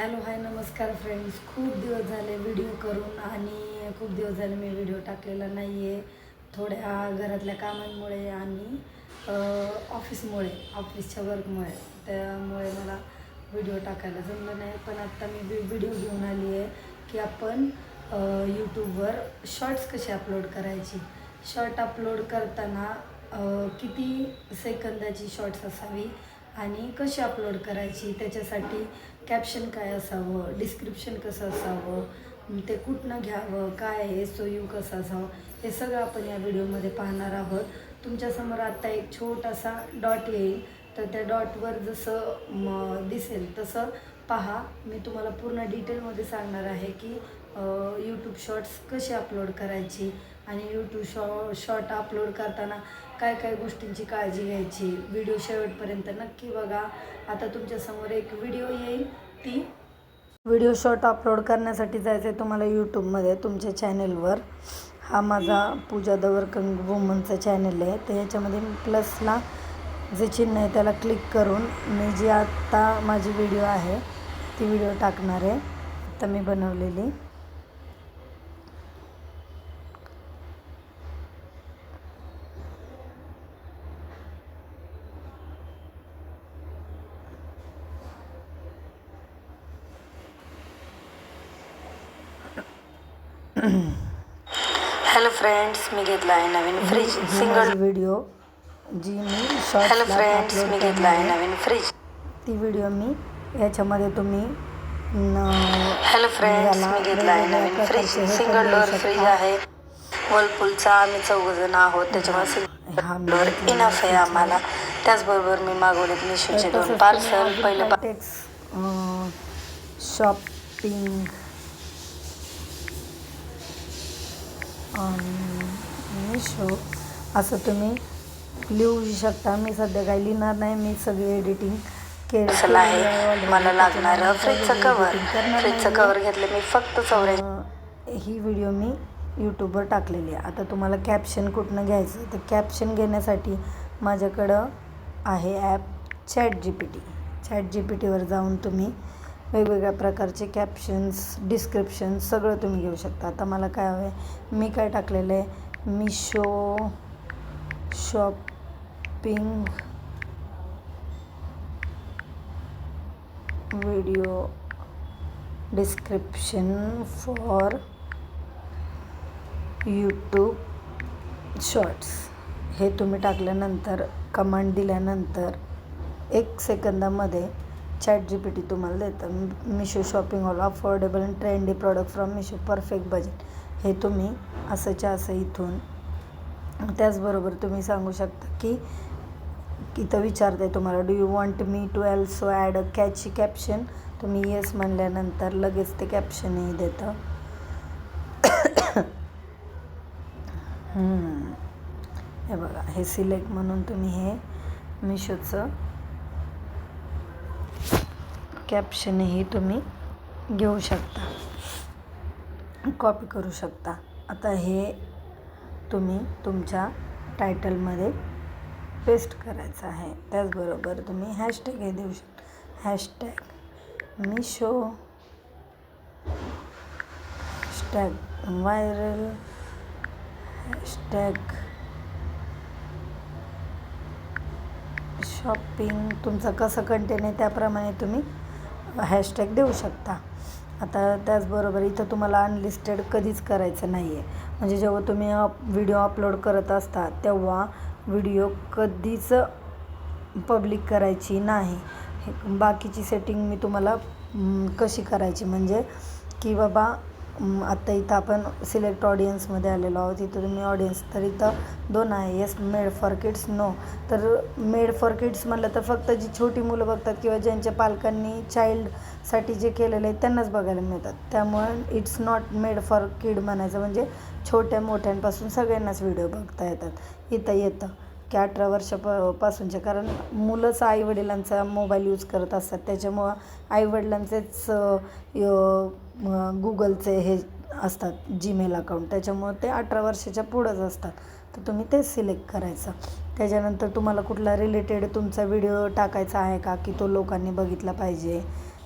Hello hi नमस्कार friends खूप दिवस झाले व्हिडिओ करून आणि खूप दिवस झाले मी व्हिडिओ टाकलेला नाही आहे थोड्या घरातल्या कामांमुळे आणि ऑफिसमुळे ऑफिसच्या वर्कमुळे त्यामुळे मला व्हिडिओ टाकायला जमलं नाही. पण आत्ता मी व्हिडिओ घेऊन आली आहे की आपण यूट्यूबवर शॉर्ट्स कसे अपलोड करायची? शॉर्ट अपलोड करताना किती सेकंदाची शॉर्ट्स असावी? आणि कशी अपलोड करायची त्याच्यासाठी कॅप्शन काय असावं डिस्क्रिप्शन कसं असावं ते कुठनं घ्यावं काय आहे सोयू कसं असावं हे सगळं आपण या व्हिडिओमध्ये पाहणार आहोत. तुमच्यासमोर आत्ता एक छोटासा डॉट येईल. तर त्या डॉटवर जसं म दिसेल तसं पहा. मी तुम्हाला पूर्ण डिटेलमध्ये सांगणार आहे की यूट्यूब शॉर्ट्स कसे अपलोड करायची आणि यूट्यूब शॉ शॉर्ट अपलोड करताना काय काय गोष्टींची काळजी घ्यायची? व्हिडिओ शेवटपर्यंत नक्की बघा. आता तुमच्यासमोर एक व्हिडिओ येईल. ती व्हिडिओ शॉर्ट अपलोड करण्यासाठी जायचं आहे तुम्हाला यूट्यूबमध्ये तुमच्या चॅनेलवर. हा माझा पूजा दवरकंग वुमनचा चॅनल आहे. तर याच्यामध्ये प्लसला जे चिन्ह आहे त्याला क्लिक करून मी जी आत्ता माझी व्हिडिओ आहे ती व्हिडिओ टाकणार आहे. आता मी बनवलेली. हॅलो फ्रेंड्स मी घेतला आहे नवीन फ्रीज सिंगल व्हिडिओ जी मी हॅलो फ्रेंड्स मी घेतला आहे नवीन फ्रीज ती व्हिडिओ मी याच्यामध्ये तुम्ही हॅलो फ्रेंड्स मी घेतला आहे नवीन फ्रीज सिंगल डोअर. फ्रीज आहे. वर्लपूलचा आम्ही चौघजण आहोत त्याच्यामुळे सिंगल डोअर इनफ आहे. आम्हाला. त्याचबरोबर मी मागवलेत मिशोचे दोन पार्सल पहिलं शॉपिंग मिशो असं तुम्ही लिहू शकता. मी सध्या काही लिहिणार नाही. मी सगळी एडिटिंग पार्सल आहे मला लागणारं फ्रीजचं कवर फ्रीजचं कवर घेतलं मी फक्त चौऱ्याऐंशी ही व्हिडिओ मी यूट्यूबवर टाकलेली आहे. आता तुम्हाला कॅप्शन कुठनं घ्यायचं? तर कॅप्शन घेण्यासाठी माझ्याकडं आहे app chat G P T chat G P टीवर जाऊन तुम्ही वेगवेगळ्या प्रकारचे कॅप्शन्स डिस्क्रिप्शन सगळं तुम्ही घेऊ शकता. आता मला काय हवं आहे मी काय टाकलेलं आहे? Meesho shopping video description for YouTube shorts हे तुम्ही टाकल्यानंतर कमांड दिल्यानंतर एक सेकंदामध्ये चॅट जी पी टी तुम्हाला देतं. Meesho shopping all affordable and trendy product from Meesho perfect budget हे तुम्ही असंच्या असं इथून त्याचबरोबर तुम्ही सांगू शकता की इथं विचारते तुम्हाला do you want me to also add a catchy caption तुम्ही येस म्हणल्यानंतर लगेच ते कॅप्शनही देतं. हे बघा हे सिलेक्ट म्हणून तुम्ही हे मिशोचं कॅप्शनही तुम्ही घेऊ शकता. कॉपी करू शकता. आता हे तुम्ही तुमच्या टायटलमध्ये पेस्ट करायचं आहे. त्याचबरोबर तुम्ही हॅशटॅग हे देऊ शकता. Hashtag Meesho hashtag viral hashtag shopping तुमचं कसं कंटेन आहे त्याप्रमाणे तुम्ही हॅशटॅग देऊ शकता. आता त्याचबरोबर इथं तुम्हाला अनलिस्टेड कधीच करायचं नाही आहे म्हणजे जेव्हा तुम्ही व्हिडिओ अपलोड करत असता तेव्हा व्हिडिओ कधीच पब्लिक करायची नाही. हे बाकीची सेटिंग मी तुम्हाला कशी करायची? म्हणजे की बाबा आत्ता इथं आपण सिलेक्ट ऑडियन्समध्ये आलेलो आहोत. इथं तुम्ही ऑडियन्स तर इथं दोन आहे. Yes made for kids no तर मेड फॉर किड्स म्हटलं तर फक्त जी छोटी मुलं बघतात किंवा ज्यांच्या पालकांनी चाइल्डसाठी जे केलेलं आहे त्यांनाच बघायला मिळतात. त्यामुळे it's not made for kid म्हणायचं म्हणजे छोट्या मोठ्यांपासून सगळ्यांनाच व्हिडिओ बघता येतात. इथं येतं की अठरा वर्षाप पासूनचे कारण मुलंच आईवडिलांचा मोबाईल यूज करत असतात. त्याच्यामुळं आईवडिलांचेच गुगलचे हे असतात जीमेल अकाउंट त्याच्यामुळं ते अठरा वर्षाच्या पुढंच असतात. तर तुम्ही ते सिलेक्ट करायचं. त्याच्यानंतर तुम्हाला कुठला रिलेटेड तुमचा व्हिडिओ टाकायचा आहे का? की तो लोकांनी बघितला पाहिजे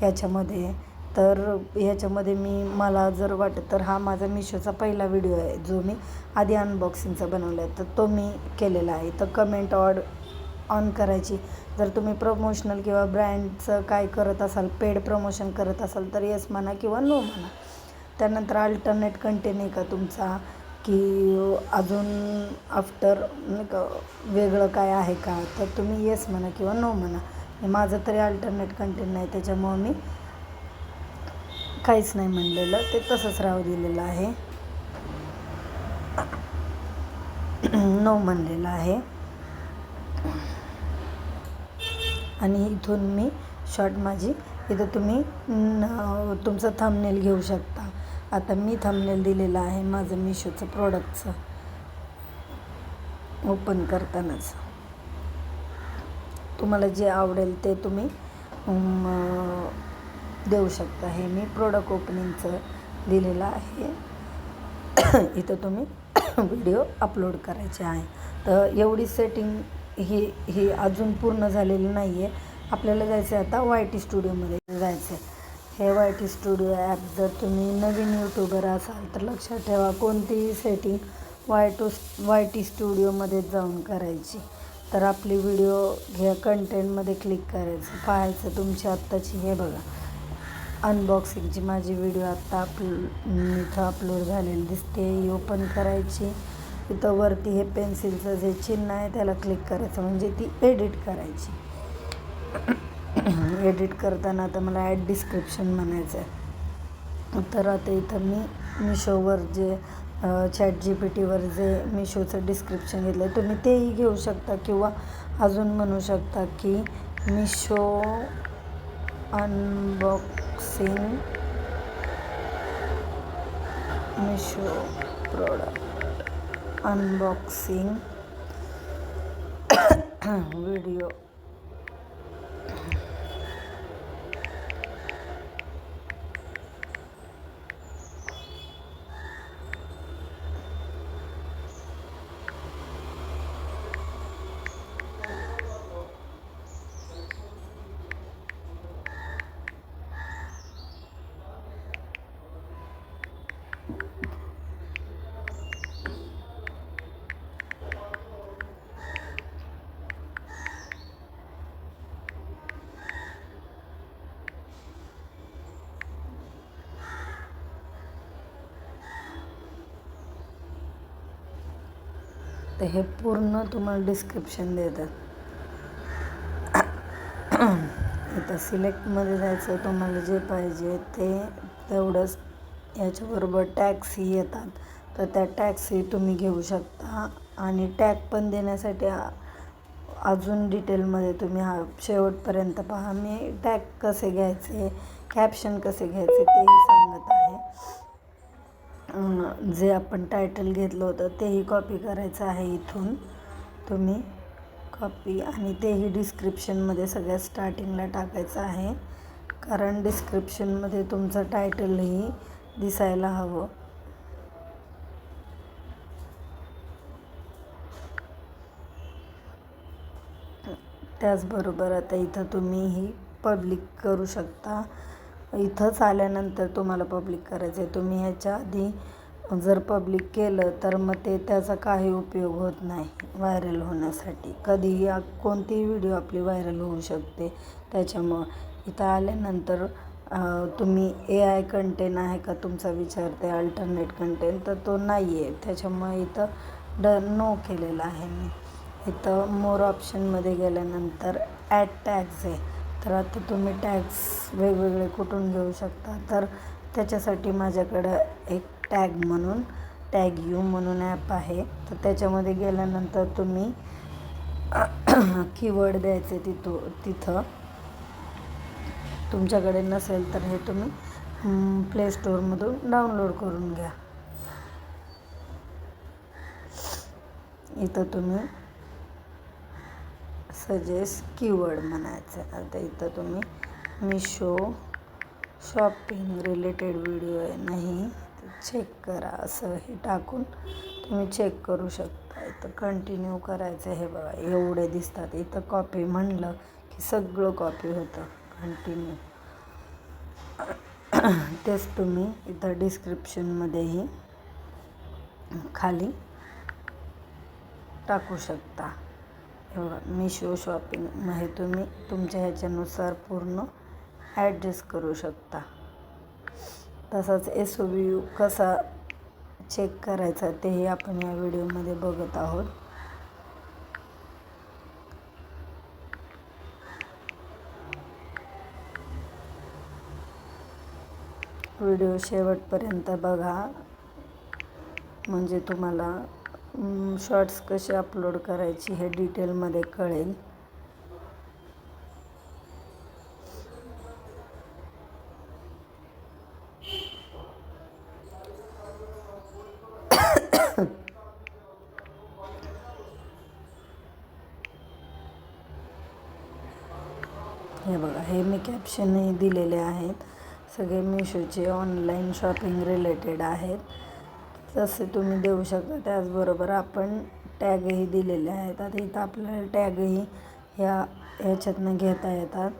ह्याच्यामध्ये तर ह्याच्यामध्ये मी मला जर वाटत तर हा माझा मिशोचा पहिला व्हिडिओ आहे जो मी आधी अनबॉक्सिंगचा बनवला आहे तर तो मी केलेला आहे. तर कमेंट ऑड ऑन करायची. जर तुम्ही प्रमोशनल किंवा ब्रँडचं काय करत असाल पेड प्रमोशन करत असाल तर येस म्हणा किंवा नो म्हणा. त्यानंतर अल्टरनेट कंटेन आहे का तुमचा? की अजून आफ्टर नाही का वेगळं काय आहे का? तर तुम्ही येस म्हणा किंवा नो म्हणा. माझं तरी अल्टरनेट कंटेन नाही त्याच्यामुळं मी काहीच नाही म्हणलेलं. ते तसंच राहू दिलेलं आहे. नो म्हणलेलं आहे. आणि इथून मी शॉर्ट माझी इथं तुम्ही न- तुमचं थंबनेल घेऊ शकता. आता मी थंबनेल दिलेलं आहे माझं मिशोचं प्रोडक्टचं ओपन करतानाच. तुम्हाला जे आवडेल ते तुम्ही देऊ शकता. हे मी प्रोडक्ट ओपनिंगचं दिलेलं आहे. इथं तुम्ही व्हिडिओ अपलोड करायचे आहे. तर एवढी सेटिंग ही ही अजून पूर्ण झालेली नाही आहे आपल्याला जायचं आहे आता वाय टी स्टुडिओमध्ये जायचं आहे हे वाय टी स्टुडिओ ॲप जर तुम्ही नवीन यूट्यूबर असाल तर लक्षात ठेवा कोणतीही setting Y to Y T स्टुडिओमध्ये जाऊन करायची. तर आपली व्हिडिओ घ्या कंटेंटमध्ये क्लिक करायचं. पाहायचं तुमची आत्ताची हे बघा. अनबॉक्सिंगची माझी व्हिडिओ आत्ता आप इथं अपलोड झालेली दिसते ही ओपन करायची. इथं वरती हे पेन्सिलचं जे चिन्ह आहे त्याला क्लिक करायचं. म्हणजे ती एडिट करायची. एडिट करताना आता मला ॲड डिस्क्रिप्शन म्हणायचं आहे तर आता इथं मी मिशोवर जे चॅट जी पी टीवर जे मिशोचं डिस्क्रिप्शन घेतलं आहे तुम्ही तेही घेऊ शकता किंवा अजून म्हणू शकता की Meesho unboxing Meesho product unboxing video तर हे पूर्ण तुम्हाला डिस्क्रिप्शन देतात. इथं सिलेक्टमध्ये जायचं तुम्हाला जे पाहिजे ते तेवढंच याच्याबरोबर टॅक्सी येतात. तर त्या टॅक्सी तुम्ही घेऊ शकता. आणि टॅग पण देण्यासाठी अजून डिटेलमध्ये तुम्ही हा शेवटपर्यंत पहा. मी टॅग कसे घ्यायचे कॅप्शन कसे घ्यायचे तेही सांगत आहे. जे आपण टायटल घेतलं होतं तेही कॉपी करायचं आहे इथून. तुम्ही कॉपी आणि तेही डिस्क्रिप्शनमध्ये सगळ्या स्टार्टिंगला टाकायचं आहे. कारण डिस्क्रिप्शनमध्ये तुमचं टायटलही दिसायला हवं. त्याचबरोबर आता इथं तुम्ही ही पब्लिक करू शकता. इथंच आल्यानंतर तुम्हाला पब्लिक करायचं आहे तुम्ही ह्याच्या आधी जर पब्लिक केलं तर मग ते त्याचा काही उपयोग होत नाही व्हायरल होण्यासाठी. कधीही कोणतीही व्हिडिओ आपली व्हायरल होऊ शकते. त्याच्यामुळं इथं आल्यानंतर तुम्ही ए आय कंटेंट आहे का तुमचा विचारते अल्टरनेट कंटेंट तर तो नाही आहे त्याच्यामुळे इथं ड नो केलेला आहे मी. इथं मोर ऑप्शनमध्ये गेल्यानंतर ॲड टॅग्स आहे. तर आता तुम्ही टॅग्स वेगवेगळे कुठून घेऊ शकता. तर त्याच्यासाठी माझ्याकडं एक टॅग म्हणून टॅग यू म्हणून ॲप आहे. तर त्याच्यामध्ये गेल्यानंतर तुम्ही कीवर्ड द्यायचे तिथो तिथं. तुमच्याकडे नसेल तर हे तुम्ही प्ले स्टोअरमधून डाउनलोड करून घ्या. इथं तुम्ही सजेस्ट कीवर्ड म्हणायचं आता इथं तुम्ही मिशो शॉपिंग रिलेटेड व्हिडिओ आहे. नाही चेक करा. असं हे टाकून तुम्ही चेक करू शकता. इथं कंटिन्यू करायचं हे बघा. एवढे दिसतात. इथं कॉपी म्हणलं की सगळं कॉपी होतं. कंटिन्यू तेच तुम्ही इथं डिस्क्रिप्शनमध्येही खाली टाकू शकता. एवढा मिशो शॉपिंग तुम्ही तुमच्या ह्याच्यानुसार पूर्ण ॲडजस्ट करू शकता. तसाच एस ओ बी यू कसा चेक करायचा तेही आपण या व्हिडिओमध्ये बघत आहोत. व्हिडिओ शेवटपर्यंत बघा. म्हणजे तुम्हाला शॉर्ट्स कसे अपलोड करायची हे डिटेलमध्ये कळेल. हे बघा हे मी कॅप्शनही दिलेले आहेत. सगळे मिशोचे ऑनलाईन शॉपिंग रिलेटेड आहेत. तसे तुम्ही देऊ शकता त्याचबरोबर आपण टॅगही दिलेले आहेत. आता इथं आपल्याला टॅगही ह्या ह्याच्यातनं घेता येतात.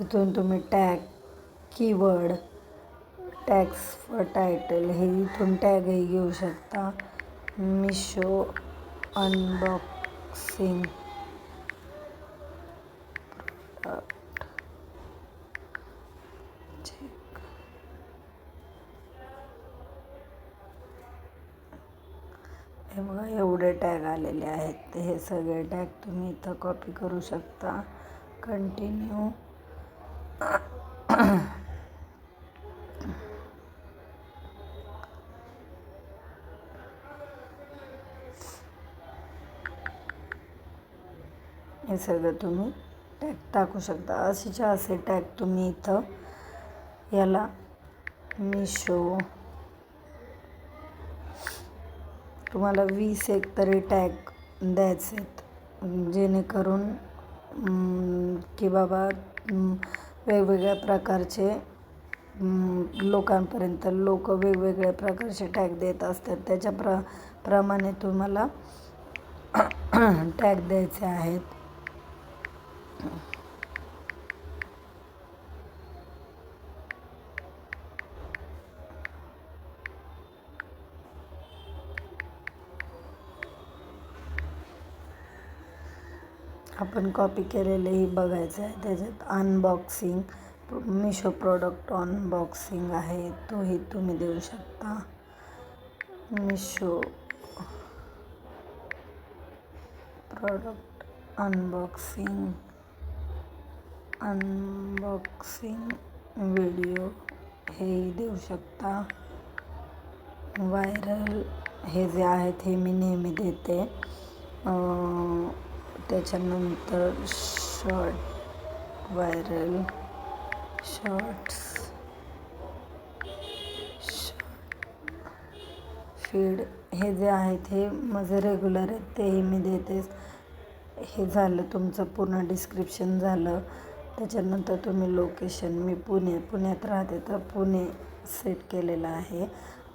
इथून तुम्ही tag keyword tags for title हे इथून टॅगही घेऊ शकता. मिशो अनबॉक्सिंग हे बघा एवढे टॅग आलेले आहेत. हे सगळे टॅग तुम्ही इथं कॉपी करू शकता. कंटिन्यू हे सगळं तुम्ही टॅग टाकू शकता. असेच्या असे टॅग तुम्ही इथं याला मिशो तुम्हाला वीस एक तरी टॅग द्यायचे आहेत जेणेकरून की बाबा वेगवेगळ्या प्रकारचे लोकांपर्यंत लोक वेगवेगळ्या प्रकारचे टॅग देत असतात. त्याच्या प्र प्रमाणे तुम्हाला टॅग द्यायचे आहेत. आपण कॉपी केलेलेही बघायचं आहे. त्याच्यात अनबॉक्सिंग मिशो प्रॉडक्ट अनबॉक्सिंग आहे. तोही तुम्ही देऊ शकता. Meesho product unboxing unboxing video हेही देऊ शकता. व्हायरल हे जे आहेत हे मी नेहमी देते. त्याच्यानंतर शॉर्ट व्हायरल शॉर्ट्स फीड हे जे आहेत हे माझे रेग्युलर आहेत तेही मी देतेच. हे झालं तुमचं पूर्ण डिस्क्रिप्शन झालं. त्याच्यानंतर तुम्ही लोकेशन मी पुणे पुण्यात राहते तर पुणे सेट केलेलं आहे.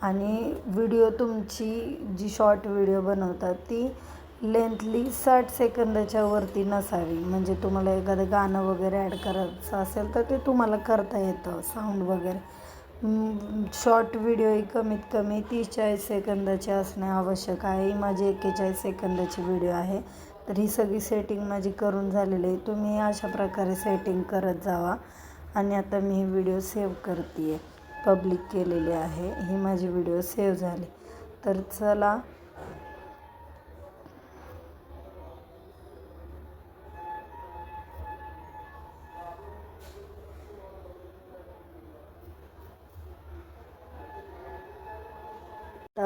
आणि व्हिडिओ तुमची जी शॉर्ट व्हिडिओ बनवतात ती लेंथली साठ सेकंदाच्या वरती नसावी. म्हणजे तुम्हाला एखादं गाणं वगैरे ॲड करायचं असेल तर ते तुम्हाला करता येतं साऊंड वगैरे. शॉर्ट व्हिडिओ ही कमीत कमी तीस चाळीस सेकंदाचे असणे आवश्यक आहे. माझी एक्केचाळीस सेकंदाची व्हिडिओ आहे. तर ही सगळी सेटिंग माझी करून झालेली आहे. तुम्ही अशा प्रकारे सेटिंग करत जावा. आणि आता मी ही व्हिडिओ सेव्ह करते आहे पब्लिक केलेली आहे. ही माझी व्हिडिओ सेव्ह झाली. तर चला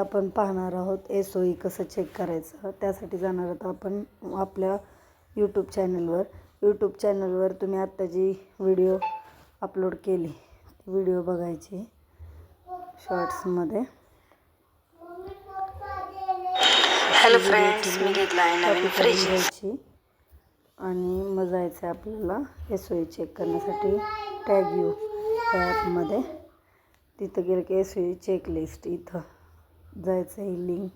आपण पाहणार आहोत. एस ओ ई कसं चेक करायचं? त्यासाठी जाणार आहोत आपण आपल्या यूट्यूब चॅनलवर यूट्यूब चॅनलवर तुम्ही आत्ता जी व्हिडिओ अपलोड केली ती व्हिडिओ बघायची शॉर्ट्समध्ये हॅलो फ्रेंड्स मी घेतला आहे नवीन फ्रीज घ्यायची. आणि मग जायचं आहे आपल्याला एस ओ ई चेक करण्यासाठी टॅग यू ॲपमध्ये तिथं गेलं की एस चेकलिस्ट इथं. जायचं ही लिंक.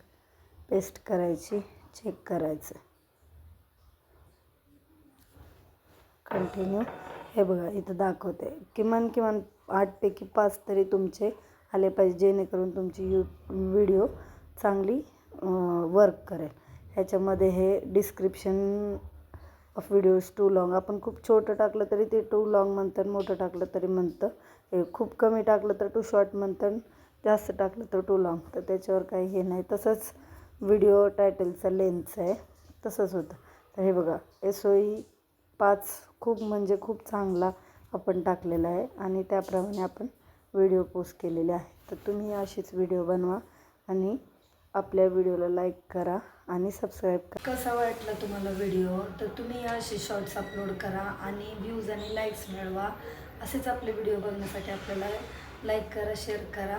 पेस्ट करायची चेक करायचं. कंटिन्यू हे बघा इथं दाखवते. किमान किमान आठपैकी पाच तरी तुमचे आले पाहिजे जेणेकरून तुमची यू व्हिडिओ चांगली वर्क करेल. ह्याच्यामध्ये हे description of videos too long आपण खूप छोटं टाकलं तरी ते टू लाँग म्हणतं मोठं टाकलं तरी म्हणतं. हे खूप कमी टाकलं तर टू शॉर्ट म्हणतात. जास्त टाकलं तर टू लाँग तर त्याच्यावर काही हे नाही. तसंच व्हिडिओ टायटलचा लेन्थ आहे. तसंच होतं. तर हे बघा एस ओ ई पाच खूप म्हणजे खूप चांगला आपण टाकलेला आहे आणि त्याप्रमाणे आपण व्हिडिओ पोस्ट केलेले आहे. तर तुम्ही अशीच व्हिडिओ बनवा आणि आपल्या व्हिडिओला लाईक करा आणि सबस्क्राईब करा. कसा वाटला तुम्हाला व्हिडिओ? तर तुम्ही असे शॉर्ट्स अपलोड करा आणि व्ह्यूज आणि लाईक्स मिळवा. असेच आपले व्हिडिओ बघण्यासाठी आपल्याला लाईक करा शेअर करा.